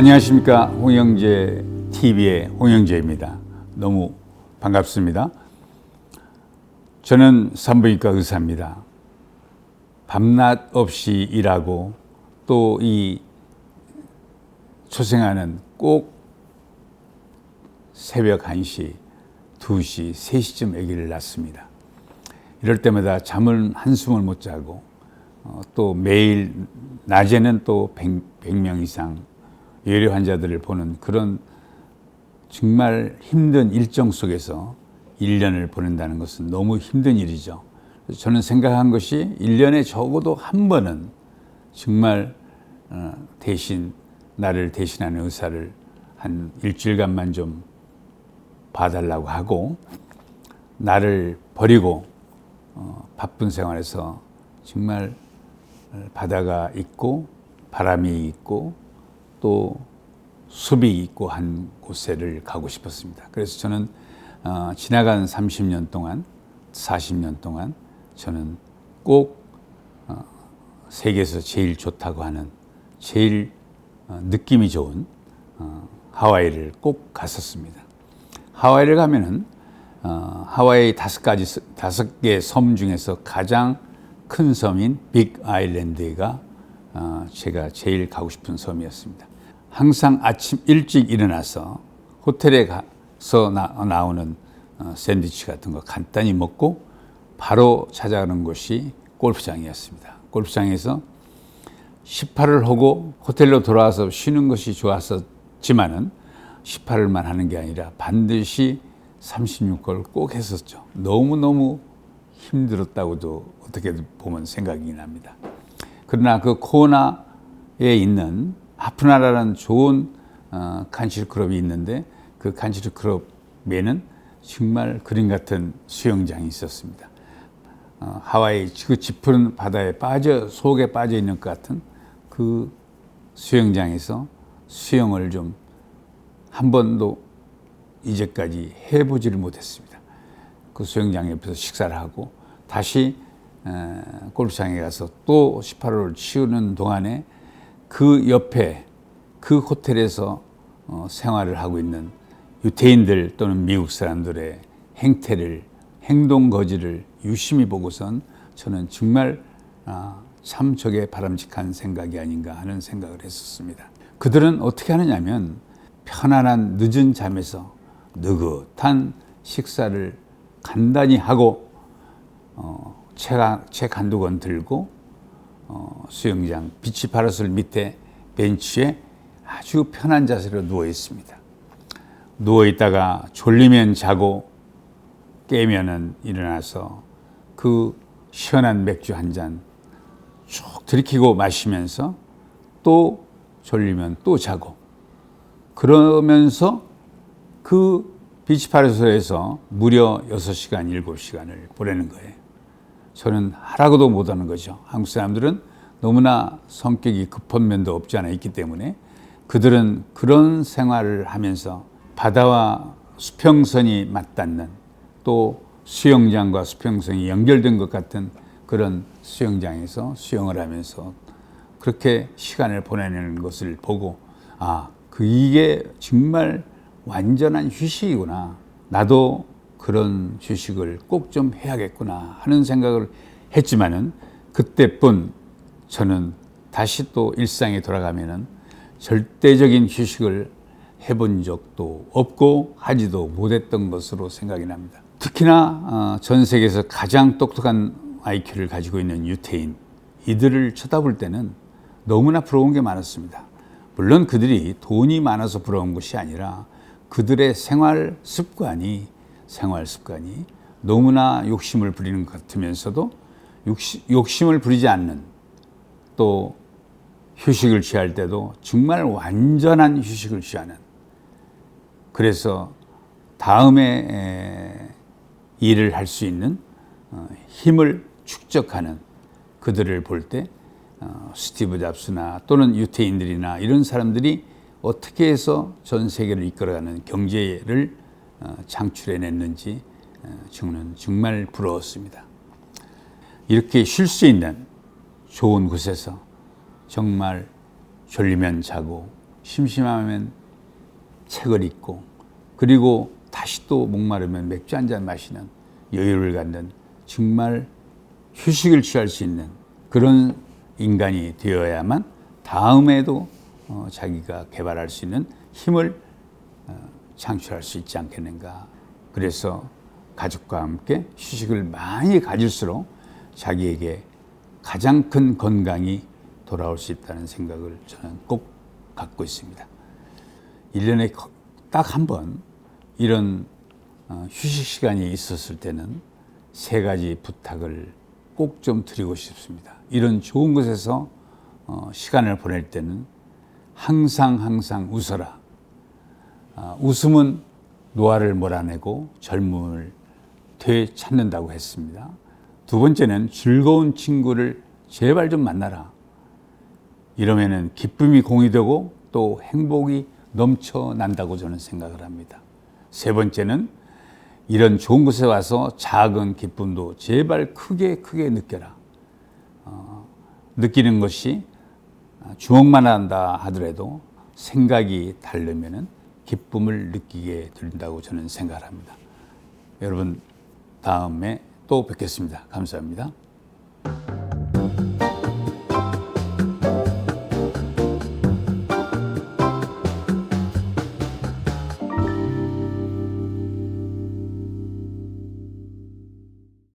안녕하십니까 홍영재 TV의 홍영재입니다. 너무 반갑습니다. 저는 산부인과 의사입니다. 밤낮 없이 일하고 또 이 초생아는 꼭 새벽 1시, 2시, 3시쯤 아기를 낳습니다. 이럴 때마다 잠을 한숨을 못 자고 어, 또 매일 낮에는 또 100, 100명 이상 예외 환자들을 보는 그런 정말 힘든 일정 속에서 1년을 보낸다는 것은 너무 힘든 일이죠. 저는 생각한 것이 1년에 적어도 한 번은 정말 어, 대신 나를 대신하는 의사를 한 일주일간만 좀 봐달라고 하고 나를 버리고 어, 바쁜 생활에서 정말 바다가 있고 바람이 있고 또 숲이 있고 한 곳에를 가고 싶었습니다. 그래서 저는 어, 지나간 30년 동안, 40년 동안 저는 꼭 어, 세계에서 제일 좋다고 하는 제일 어, 느낌이 좋은 어, 하와이를 꼭 갔었습니다. 하와이를 가면은 어, 하와이 다섯 가지 스- 다섯 개 섬 중에서 가장 큰 섬인 빅 아일랜드가 어, 제가 제일 가고 싶은 섬이었습니다. 항상 아침 일찍 일어나서 호텔에 가서 나, 나오는 어, 샌드위치 같은 거 간단히 먹고 바로 찾아가는 곳이 골프장이었습니다. 골프장에서 18을 하고 호텔로 돌아와서 쉬는 것이 좋았었지만은 18을만 하는 게 아니라 반드시 36걸 꼭 했었죠. 너무너무 힘들었다고도 어떻게 보면 생각이 납니다. 그러나 그 코나에 있는 하프나라라는 좋은 어, 클럽이 있는데 그 간실 클럽에는 정말 그림 같은 수영장이 있었습니다. 어, 하와이 그 짙은 바다에 빠져 속에 빠져 있는 것 같은 그 수영장에서 수영을 좀 한 번도 이제까지 해보지를 못했습니다. 그 수영장 옆에서 식사를 하고 다시 에, 골프장에 가서 또 18호를 치우는 동안에 그 옆에 그 호텔에서 어, 생활을 하고 있는 유태인들 또는 미국 사람들의 행태를 행동 거지를 유심히 보고선 저는 정말 아, 참 저게 바람직한 생각이 아닌가 하는 생각을 했었습니다. 그들은 어떻게 하느냐면 편안한 늦은 잠에서 느긋한 식사를 간단히 하고 어, 책 한두 권 들고 어, 수영장 비치 파라솔 밑에 벤치에 아주 편한 자세로 누워 있습니다. 누워 있다가 졸리면 자고 깨면은 일어나서 그 시원한 맥주 한 잔 쭉 들이키고 마시면서 또 졸리면 또 자고 그러면서 그 비치 파라솔에서 무려 6시간, 7시간을 보내는 거예요. 저는 하라고도 못하는 거죠. 한국 사람들은 너무나 성격이 급한 면도 없지 않아 있기 때문에 그들은 그런 생활을 하면서 바다와 수평선이 맞닿는 또 수영장과 수평선이 연결된 것 같은 그런 수영장에서 수영을 하면서 그렇게 시간을 보내는 것을 보고 아, 그 이게 정말 완전한 휴식이구나. 나도 그런 휴식을 꼭 좀 해야겠구나 하는 생각을 했지만은 그때뿐 저는 다시 또 일상에 돌아가면은 절대적인 휴식을 해본 적도 없고 하지도 못했던 것으로 생각이 납니다. 특히나 어, 전 세계에서 가장 똑똑한 IQ를 가지고 있는 유태인 이들을 쳐다볼 때는 너무나 부러운 게 많았습니다. 물론 그들이 돈이 많아서 부러운 것이 아니라 그들의 생활 습관이 생활 습관이 너무나 욕심을 부리는 것 같으면서도 욕심, 욕심 을 부리지 않는 또 휴식을 취할 때도 정말 완전한 휴식을 취하는. 그래서 다음에 에, 일을 할 수 있는 어, 힘을 축적하는 그들을 볼때 어, 스티브 잡스나 또는 유태인들이나 이런 사람들이 어떻게 해서 전 세계를 이끌어가는 경제를 어, 창출해냈는지 어, 저는 정말 부러웠습니다. 이렇게 쉴 수 있는 좋은 곳에서 정말 졸리면 자고 심심하면 책을 읽고 그리고 다시 또 목마르면 맥주 한 잔 마시는 여유를 갖는 정말 휴식을 취할 수 있는 그런 인간이 되어야만 다음에도 어, 자기가 개발할 수 있는 힘을 어, 창출할 수 있지 않겠는가. 그래서 가족과 함께 휴식을 많이 가질수록 자기에게 가장 큰 건강이 돌아올 수 있다는 생각을 저는 꼭 갖고 있습니다. 1년에 딱 한 번 이런 어, 휴식 시간이 있었을 때는 세 가지 부탁을 꼭 좀 드리고 싶습니다. 이런 좋은 곳에서 어, 시간을 보낼 때는 항상 항상 웃어라. 아, 웃음은 노화를 몰아내고 젊음을 되찾는다고 했습니다. 두 번째는 즐거운 친구를 제발 좀 만나라. 이러면은 기쁨이 공유되고 또 행복이 넘쳐난다고 저는 생각을 합니다. 세 번째는 이런 좋은 곳에 와서 작은 기쁨도 제발 크게 크게 느껴라. 어, 느끼는 것이 주먹만 한다 하더라도 생각이 다르면은 기쁨을 느끼게 된다고 저는 생각을 합니다. 여러분 다음에 또 뵙겠습니다. 감사합니다.